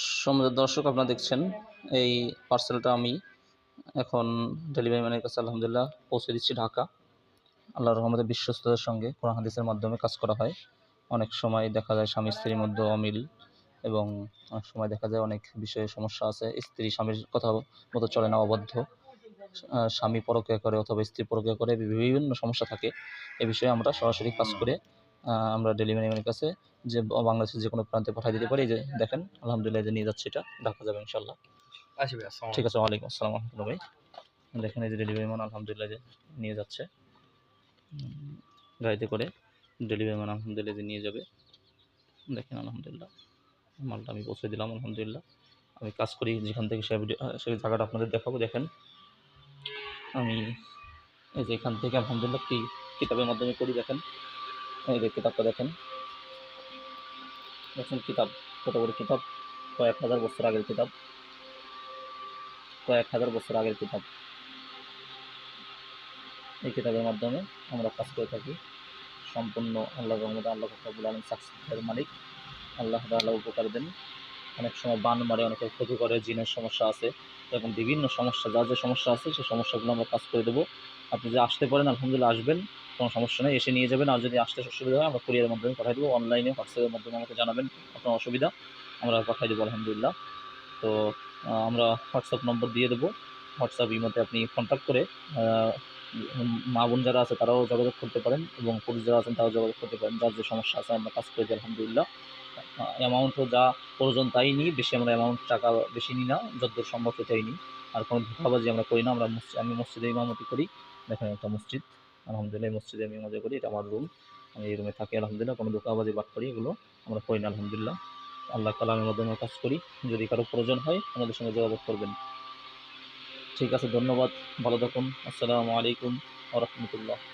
সম্মানিত দর্শক আপনারা দেখছেন এই পার্সেলটা আমি এখন ডেলিভারি ম্যানের কাছে আলহামদুলিল্লাহ পৌঁছে দিচ্ছি ঢাকা। আল্লাহর রহমতে বিশ্বস্ততার সঙ্গে কোরআন হাদিসের মাধ্যমে কাজ করা হয়। অনেক সময় দেখা যায় স্বামী স্ত্রীর মধ্যে অমিল এবং অনেক সময় দেখা যায় অনেক বিষয়ে সমস্যা আছে। স্ত্রী স্বামীর কথা মতো চলে না অবদ্ধ স্বামী পরকে করে অথবা স্ত্রী পরকে করে বিভিন্ন সমস্যা থাকে। এ বিষয়ে আমরা সরাসরি কাজ করে আমরা ডেলিভারি ম্যানের কাছে যে বাংলাদেশের যে কোনো প্রান্তে পাঠিয়ে দিতে পারি যে দেখেন আলহামদুলিল্লাহ যে নিয়ে যাচ্ছে এটা ঢাকা যাবে ইনশাল্লাহ ঠিক আছে ওয়ালাইকুম আসসালাম রহমতুল্লাহ ভাই দেখেন এই যে ডেলিভারি ম্যান আলহামদুলিল্লাহ যে নিয়ে যাচ্ছে। গাড়িতে করে ডেলিভারি ম্যান আলহামদুলিল্লাহ যে নিয়ে যাবে। দেখেন আলহামদুলিল্লাহ মালটা আমি পৌঁছে দিলাম আলহামদুলিল্লাহ। আমি কাজ করি যেখান থেকে সে সেই জায়গাটা আপনাদের দেখাবো দেখেন। আমি এই যে এখান থেকে আলহামদুলিল্লাহ কি কিতাবের মাধ্যমে করি দেখেন। এই যে কিতাবটা দেখেন। দেখেন কিতাব কত বড় কিতাব? কয়েক হাজার বছর আগের কিতাব। কয়েক হাজার বছর আগের কিতাব। এই কিতাবের মাধ্যমে আমরা কাজ করে থাকি। সম্পূর্ণ আল্লাহ রহমদ আল্লাহ ফকরাবুল আলম সাকসেসের মালিক। আল্লাহ তাআলা উপকার দেন। অনেক সময় বান মারে অনেকে ক্ষতি করে, জিনের সমস্যা আছে এবং বিভিন্ন সমস্যা, যা যে সমস্যা আছে সেই সমস্যাগুলো আমরা কাজ করে দেবো। আপনি যে আসতে পারেন, আলহামদুলিল্লাহ আসবেন। কোনো সমস্যা নেই, এসে নিয়ে যাবেন। আর যদি আসতে অসুবিধা হয়, আমরা কুরিয়ারের মাধ্যমে পাঠিয়ে দেবো। অনলাইনে হোয়াটসঅ্যাপের মাধ্যমে আমাকে জানাবেন, আপনার অসুবিধা, আমরা পাঠিয়ে দেবো, আলহামদুলিল্লাহ। তো আমরা হোয়াটসঅ্যাপ নম্বর দিয়ে দেবো। হোয়াটসঅ্যাপ ইমোতে আপনি কন্ট্যাক্ট করে মা বোন যারা আছে, তারাও যোগাযোগ করতে পারেন এবং পুরুষ যারা আছেন, তারাও যোগাযোগ করতে পারেন। যার যে সমস্যা আছে, আমরা কাজ করে দিই আলহামদুলিল্লাহ। অ্যামাউন্টও যা প্রয়োজন তাই নিই বেশি আমরা অ্যামাউন্ট টাকা বেশি নিই না, যতদূর সম্ভব সেটাই নিই আর কোনো ধোকাবাজি আমরা করি না, আমরা আমি মসজিদে ইমামতি করি, দেখেন একটা মসজিদ। আলহামদুলিল্লাহ মসজিদে আমি মজা করি, এটা আমার রুম আমি এই রুমে থাকি, আলহামদুলিল্লাহ, কোনো দোকানবাজি বাদ করি, এগুলো আমরা করি না, আলহামদুলিল্লাহ। আল্লাহ কালামের মাধ্যমে কাজ করি, যদি কারও প্রয়োজন হয়, আমাদের সঙ্গে যোগাযোগ করবেন। ঠিক আছে, ধন্যবাদ, ভালো থাকুন, আসসালামু আলাইকুম আ রহমতুল্লাহ।